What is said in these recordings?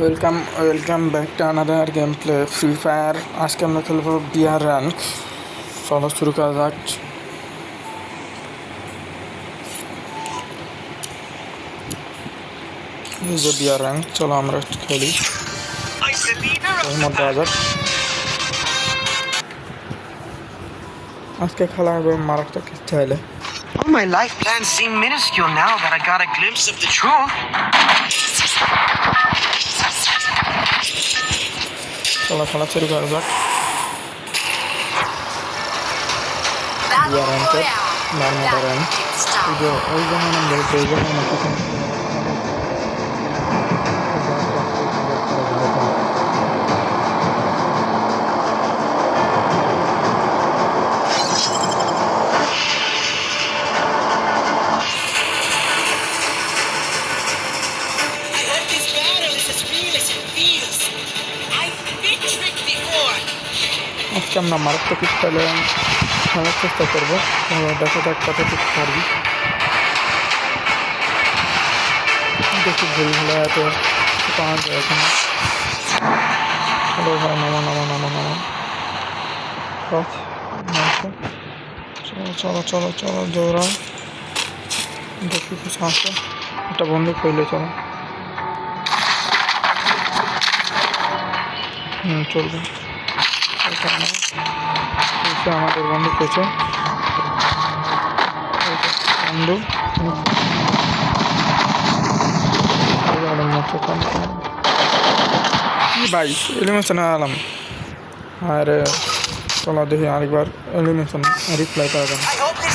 Welcome welcome back to another game play Free Fire আজকে আমরা খেলব বিয়ার র্যাঙ্ক চলো শুরু করা যাক। এই যে বিয়ার র্যাঙ্ক চলো আমরা খেলি। মধ্যে দেওয়া আজকে খেলা হবে মারাত্মক চাইলে All my life plans seem minuscule now that I got a glimpse of the truth. চলো খেলা শুরু করা যাক বিয়ার র্যাঙ্কের বারমোটা র্যাঙ্ক ওই যে ওই জন্য নাম বলছে ওই জন্য আজকে আমরা মারাত্মক স্টাইলে খেলার চেষ্টা করব। দেখা যাক কতটুকু পারবি দেখি ভুল হলে এত পাওয়া যায় এখানে ভাই, নামো নামো নামো নামো। চলো চলো চলো চলো দৌড়াও দেখি কিছু আছে। একটা বন্ধু কইলে চলো। হুম, চলবে। এখানে এইটা আমাদের বন্ধু এইটা বন্ধু। কি ভাই? এলিমেশন আলাম। আরে চলো দেখি আরেকবার এলিমেশন রিপ্লাই করা যাবে। I hope this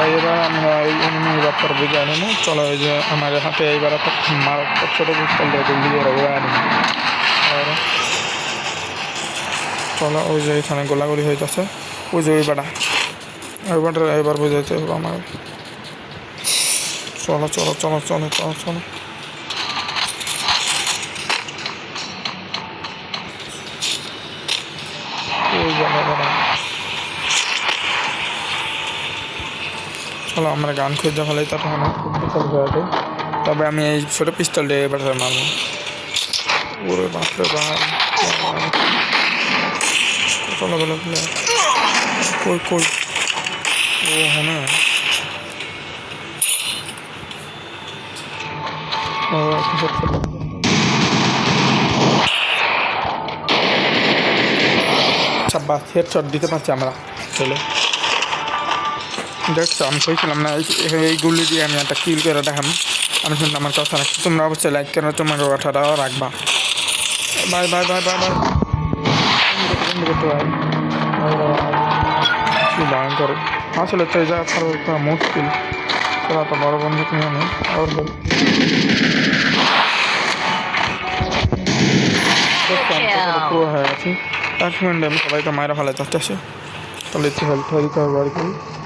Chalo, battle is vamos as a real esta, as it feels. I've been tricked before. ভাই এবার আমরা এই ব্যাপার বুঝে আনি না চলো এই যে আমার হাতে এইবার মারাত্মক ছোটো দিয়ে জলদি ওরা আনি আর চলো ওই যে এখানে গোলাগুলি হইতেছে ওই যে ওই বাটা এবার বুঝাইতে হবে আমার চলো চলো চলো চলো চলো চলো চলো আমরা গান খুঁজতে ফেলাই তার মানে খুব বিশাল জায়গাতে তবে আমি এই ছোটো পিস্তল দিয়ে এবার মারবো। ওরে বাপরে বাপ। বলো কই কই? ও হ্যাঁ ও হেডশট দিতে পারছি আমরা। চলে। দেখছ, আমি কইছিলাম না, এই- গুলি দিয়ে আমি একটা কিল করে দেখাম। আমি শুনলাম আমার কথা রাখছি তোমরা অবশ্যই লাইক করে, তোমার কথাটাও রাখবা। Bye bye bye bye bye. ভয়ঙ্কর। আসলে তো যা করা মুশকিল। তোরা তো বড় বন্ধু নিয়ে আমি আর পুরো হয়ে আছি এক মিনিটে আমি সবাইকে মায়েরা ফেলে চাচ্ছি। তাহলে একটু হেল্প হয়ে দিতে হবে আর কি।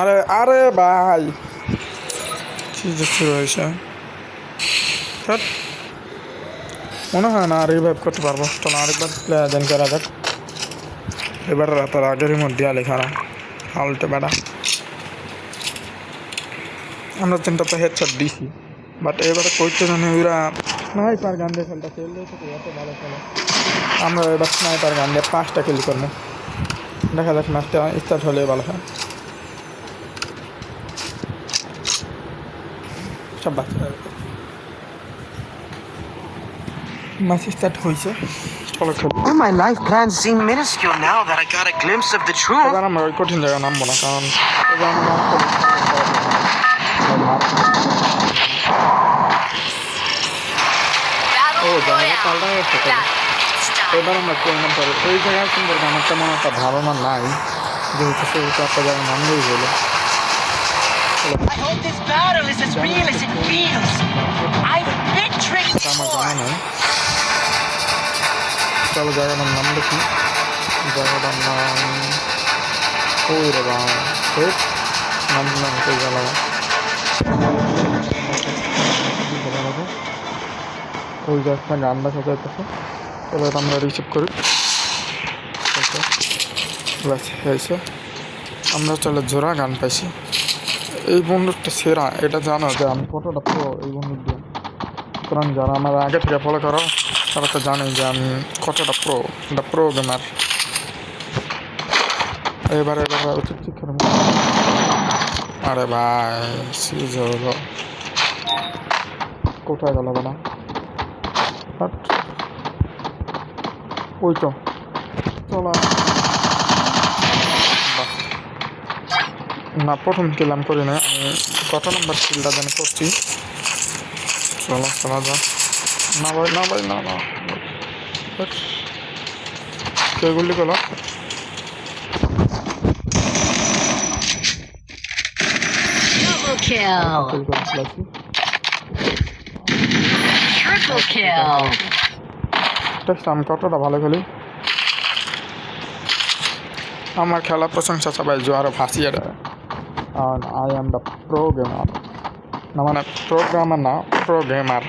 আরে আরে ভাই। কি যে শুরু মনে হয় না রিভাইভ করতে পারব। চলো আরেকবার দেন করা যাক। এবার রাতের আগের মধ্যে আলে খারাপ ফালতে বেড়া। আমরা তিনটা তো হেডশট দিছি। বাট এবারে করতে জানি ওরা স্নাইপার গান খেলতে খেললে তো এত ভালো খেলে। আমরা এবার স্নাইপার গান দিয়ে পাঁচটা কিল করব। দেখা যাক ম্যাচটা স্টার্ট হলে ভালো হয়। সব বাচ্চা ম্যাচ স্টার্ট হয়েছে। চলো খেলো my life plans seem minuscule now that I got a glimpse of the truth. এবার আমরা কঠিন জায়গায় নামবো না কারণ ও জায়গা পাল্টা গেছে তো। এবার আমরা কোন নাম পাবো ওই জায়গায় সম্পর্কে আমার তেমন একটা ধারণা নাই যেহেতু সেহেতু একটা. I've been tricked এটা আমার জানা নাই। চলো জায়গাটার নাম দেখি। জায়গাটার নাম ওই রে বা নাম নাম কই গেল? ওই যে একটা দেখা যাইতেছে এটা আমরা রিসিভ করি। ব্যাস হয়েছে আমরা চলে জোড়া গান পাইছি। এই বন্দুকটা সেরা, এটা জানো যে আমি কতটা প্রো এই বন্ধুর দিয়ে। সুতরাং যারা আমার আগে থেকে ফলো করো, তারা তো জানে যে আমি কতটা প্রো এটা প্রো গেমার এবারে এবারে উচিত শিক্ষার আরে ভাই সিজ হলো। কোথায় গেল না বাট ওই তো। চলো। না প্রথম কিলাম করি না আমি কত নম্বর কিলটা যেন করছি। চলো চলা যাক। না ভাই না ভাই না না। কে গুলি করল? Double kill. Triple kill. Test আমি কতটা ভালো খেলি আমার খেলা প্রশংসা সবাই জোয়ারে ভাসিয়ে দেয় আর I am the pro gamer না মানে প্রোগ্রামার না প্রো গেমার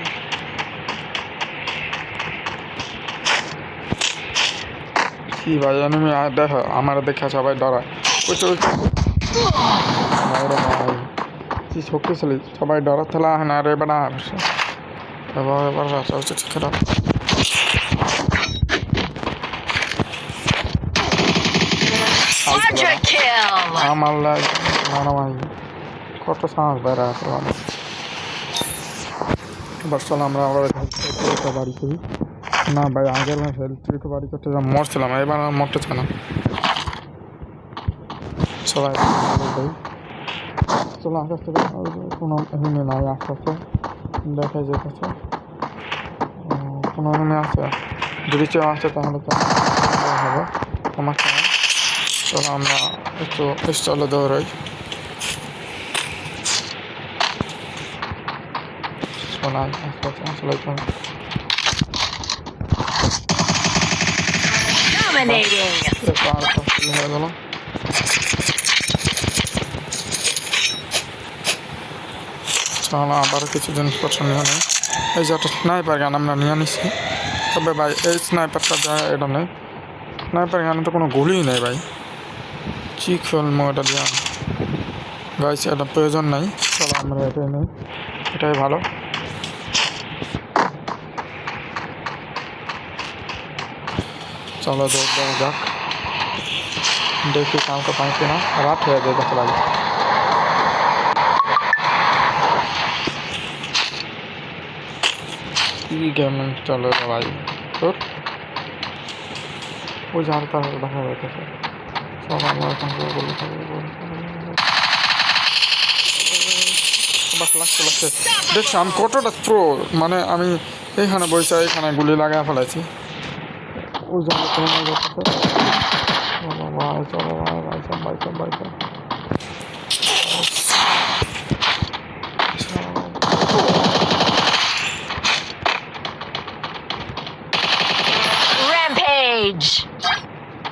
কি ভাই এনিমি দেখো আমার দেখে সবাই ডরায় ওই ভাই কি শক্তিশালী সবাই ডরার থেলা না রে বেড়া এবার এবার খারাপ Quadra kill. আমার লাগ কত সাহস বেড়া আসলে আমার এবার চলো আমরা আবার হেলথ বাড়ি করি না ভাই আগের মাসে হেলথ বাড়ি করতে যা মরছিলাম এবার আর মরতে চায় না। সবাই ভাই চলো আস্তে আস্তে কোনো এমনি নাই আস্তে আস্তে দেখা যেতেছে কোনো আছে? যদি কেউ আসে তাহলে তো হবে নেই চলো আমরা একটু স্টলে দৌড়াই। হয়ে গেল। আবার কিছু জিনিসপত্র নিয়ে নেই। এই যে একটা স্নাইপার গান আমরা নিয়ে নিছি। তবে ভাই এই স্নাইপারটা যা এটা নেই। স্নাইপার গানে তো কোনো গুলিই নেই ভাই। কি খেলব এটা দিয়ে? গাইছে এটা প্রয়োজন নাই। চলো আমরা এটাই নেই। এটাই ভালো। চলো দৌড় দেওয়া যাক। কাউকে পাই কিনা। রাত হয়ে যায় দেখতে লাগে কি গেমিং চলে রে ভাই? তোর? ওই ঝাড় তার দেখা দেখছি আমি কতটা প্রো মানে আমি এইখানে বসে এখানে গুলি লাগায় ফেলাইছি.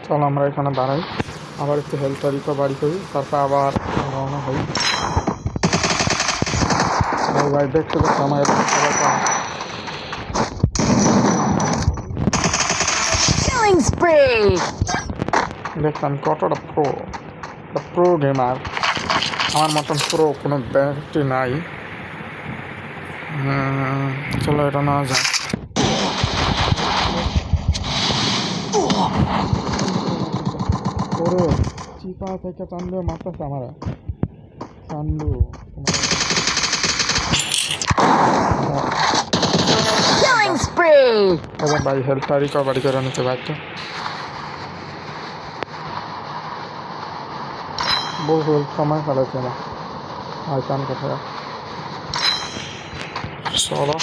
চলো আমরা এখানে দাঁড়াই আবার একটু হেলথটা রিকভারি করি তারপর আবার রওনা হই। ভাই ভাই দেখতে দেখতে আমার. দেখলাম কতটা প্রো প্রো গেমার আমার মতন প্রো কোনো ব্যক্তি নাই। চলো এটা না যাক। ওরে চিপা থেকে চান্দু মারতেছে আমার। চান্দু Killing spree. এবার ভাই হেল্পটা রিকভারি করে নিতে পারতো বহু সময় ফেলেছে না। আইকান কোথায় চলো।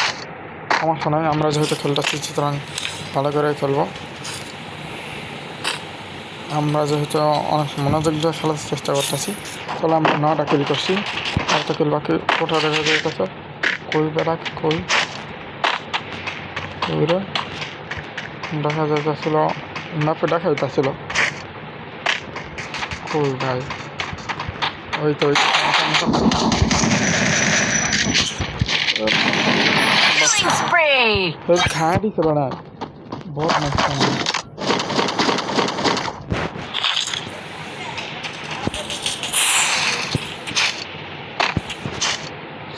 সমস্যা নয় আমরা যেহেতু খেলটা সুতরাং ভালো করে খেলব। আমরা যেহেতু অনেক মনোযোগ দিয়ে খেলার চেষ্টা করতেছি চলো আমরা নটা কিল করছি। একটা কিল বাকি কোথা দেখা যাইতেছে কই বেড়াক কই? কই রে দেখা যাইতেছিল ম্যাপে দেখা যাইতেছিল। কই ভাই? ওই তো ওই তো, Killing spree. ওই খায় দিছে বেড়া বহুত নষ্ট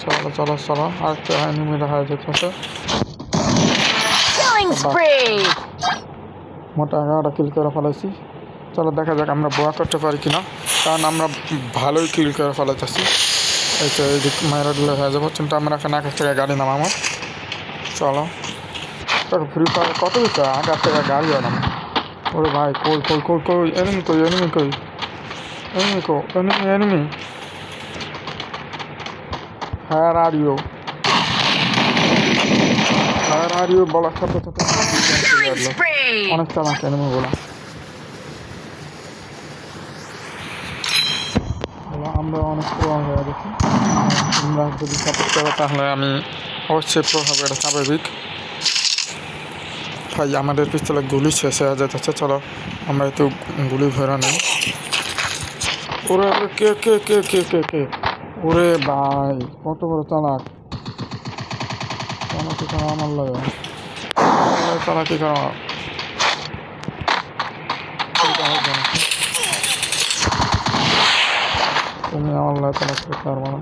চলো চলো চলো। আরেকটা এনিমি দেখা যেতেছে Killing spree. মোটা এগারোটা কিল করে ফেলেছি চলো দেখা যাক আমরা বোয়া করতে পারি কিনা। কারণ আমরা ভালোই কিল করে ফেলাতেছি এই তো এই দিক মায়েরা দিলে হয়ে যাব। কিন্তু আমরা এখানে আকাশ থেকে গাড়ি নামাবো। চলো। তোকে ফ্রি ফায়ার কত দিচ্ছে আকাশ থেকে গাড়ি নাম ওরে ভাই কই কই কই কই? এনিমি কই এনিমি কই? Enemy co? Enemy enemy here are you here are you বলার সাথে সাথে অনেক চালাক বলা আমরা অনেক প্রো হয়ে গেছি। তোমরা যদি সাপোর্ট করো তাহলে আমি অবশ্যই প্রো হবে এটা স্বাভাবিক। ভাই আমাদের পিস্তলে গুলি শেষ হয়ে যেতেছে চলো আমরা একটু গুলি ভরা নেই। ওরে, কে কে কে কে কে কে? ওরে ভাই কত বড় চালাক। চালাকি করা আমার লাগে? চালাকি করা? তুমি আমার লাগে চালাক পারব না।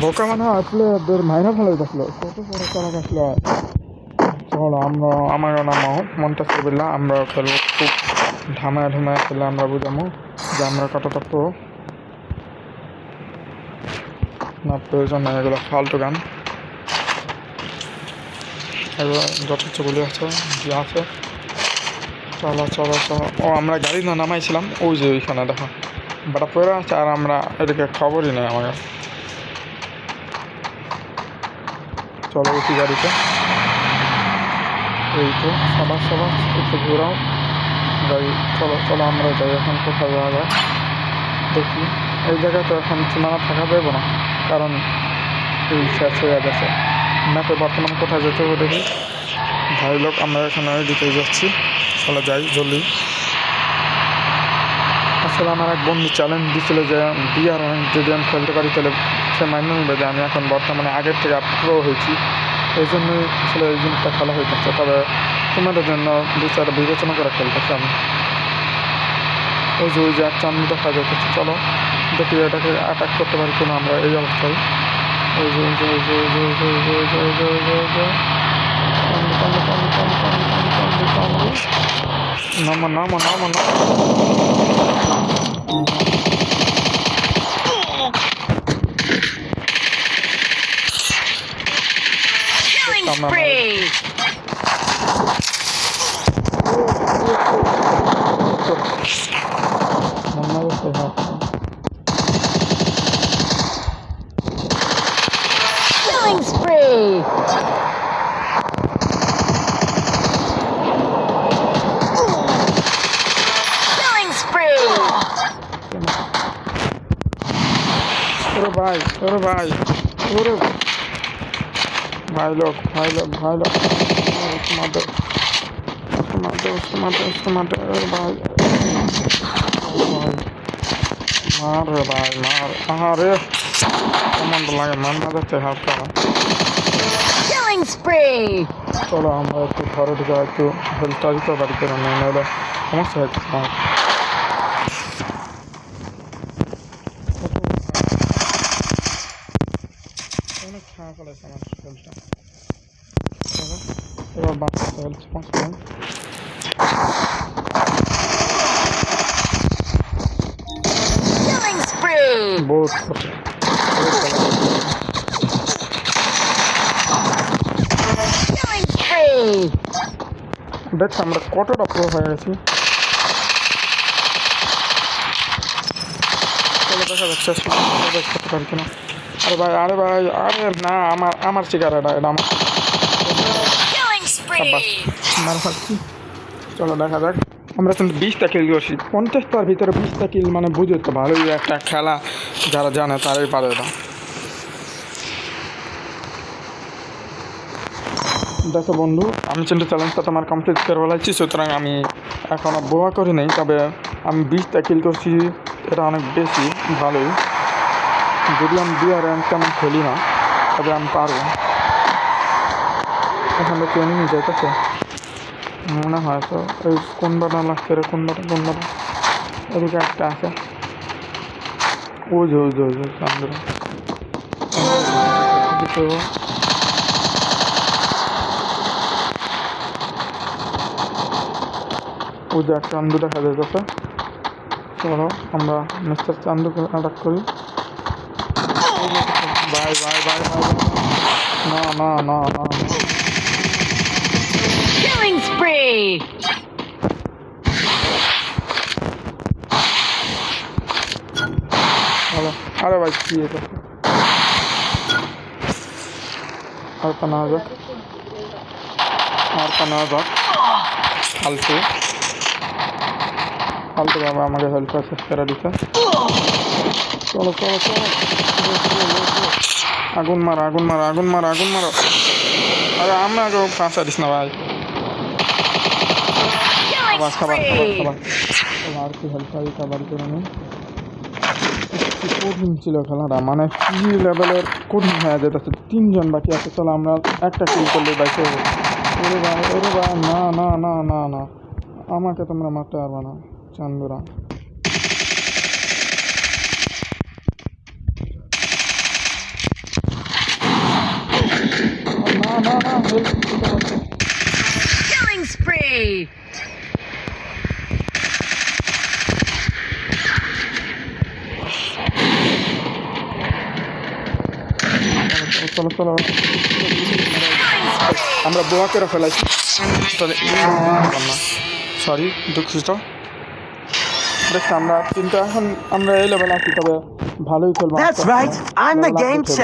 বোকা মানে আসলে মাইনা ফেলে দেখল কত বড় চালাক আসলো। চলো আমরা আমারও নাম মন্টাস কবিল্লা আমরা খেলব খুব ঢামায় ঢুমায় খেলে আমরা বুঝামো যে আমরা কতটা প্রো না, প্রয়োজন নাই, এগুলো ফালতু গান। এগুলো যথেষ্ট গুলি আছে, যে আছে, চলো চলো চলো। ও, আমরা গাড়ি না নামাইছিলাম, ওই যে ওইখানে, দেখো। বাটা পড়ে আছে আর আমরা এদিকে খবরই নেই আমার। চলো, উঠি গাড়িতে। এই তো সবার সবার একটু ঘোরাও। গাড়ি চলো চলো আমরা যাই, এখন কোথাও যাওয়া দেখি, এই জায়গায় তো এখন সীমানা থাকা যাবে না, কারণ এই শেষ হয়ে গেছে। ম্যাপে বর্তমান কোথায় যেতে হবে দেখি। ভাই লোক, আমরা এখানে ওইদিকে যাচ্ছি। চলো যাই, জলদি। আসলে আমার এক বন্ধু চ্যালেঞ্জ দিছিল যে বিয়ার যদি আমি খেলতে পারি, তাহলে সে মান্য নিবে যে আমি এখন বর্তমানে আগের থেকে প্রো হয়েছি। এই জন্যই আসলে এই জিনিসটা খেলা হইতেছে তবে তোমাদের জন্য বিচার বিবেচনা করে খেলতেছি আমি ওই যে ওই যে চান্দি দেখা যাচ্ছে চলো দেখি এটাকে অ্যাটাক করতে পারি কিনা আমরা এই অবস্থায় ওই যে ওই যে ওই যে ওই যে ওই যে ওই যে ওই যে ওই যে ওই যে নামো নামো নামো নামো tamam. spray. Killing spree. Killing spree. Ouro vai, ouro. My love, my love, my love. Mother. Mother, mother, mother. Bye. Mar, bye, mar. Ahare. Come on, like man, mother, they have come. Killing spree. चलो हम तो घर जाके health का बात करेंगे मेरा समस्या है Давай, спонсор. Killing spree! Вот. Killing spree! দেখ আমরা কতটা প্রো হয়ে গেছি দেখা যাচ্ছে করতে পারছি না আরে ভাই আরে ভাই আরে না আমার আমার শিকার এটা এটা আমার মার খাচ্ছি চলো দেখা যাক। আমরা কিন্তু বিশটা কিল করছি। পঞ্চাশটার ভিতরে বিশটা কিল মানে বুঝে তো ভালোই একটা খেলা। যারা জানে তারাই পারে এটা। দেখো বন্ধু আমি কিন্তু চ্যালেঞ্জটা তোমার কমপ্লিট করে বলাইছি সুতরাং আমি এখনও বোয়া করি নাই তবে আমি বিশটা কিল করছি এটা অনেক বেশি ভালোই। যদি আমি বিয়ার র্যাঙ্ক তেমন খেলি না তবে আমি পারব। এখানে কেউ নিয়ে যাইতেছে মনে হয় তো এই কোন বাটা লাগছে রে কোন বাটা কোন বাটা এদিকে একটা আছে। ওই যে ওই যে ওই যে চান্দুরা দিতে হবে। যে এক চান্দু দেখা যাইতেছে। চলো আমরা মিস্টার চান্দুকে অ্যাটাক করি। বাই বাই বাই বাই না না না না না Killing spree! হ্যালো আরে ভাই কি এটা আর পানা যাক আর পানা যাক ফালতু ফালতু বাবা আমাকে হেল্প শেষ করে দিতে চলো চলো চলো আগুন মার আগুন মার আগুন মার আগুন মারো আরে আমি আগে ফাঁসা দিস না ভাই খাবার খাবার খাবার খাবার। কি হেল্প পাই খাবার করে কঠিন ছিল খেলাটা মানে কি লেভেলের কঠিন হয়ে যেতেছে তিনজন বাকি আছে চলো আমরা একটা কিল করলে বাইকে ওরে ভাই ওরে ভাই না না না না না। আমাকে তোমরা মারতে পারবে না চান্দুরা। না না না হেল্প দিতে পারছে Killing spree! চলো আমরা বোয়া করে ফেলাইছি। সরি দুঃখিত। দেখছি আমরা কিন্তু এখন আমরা এই লেভেল আছি তবে ভালোই খেলব।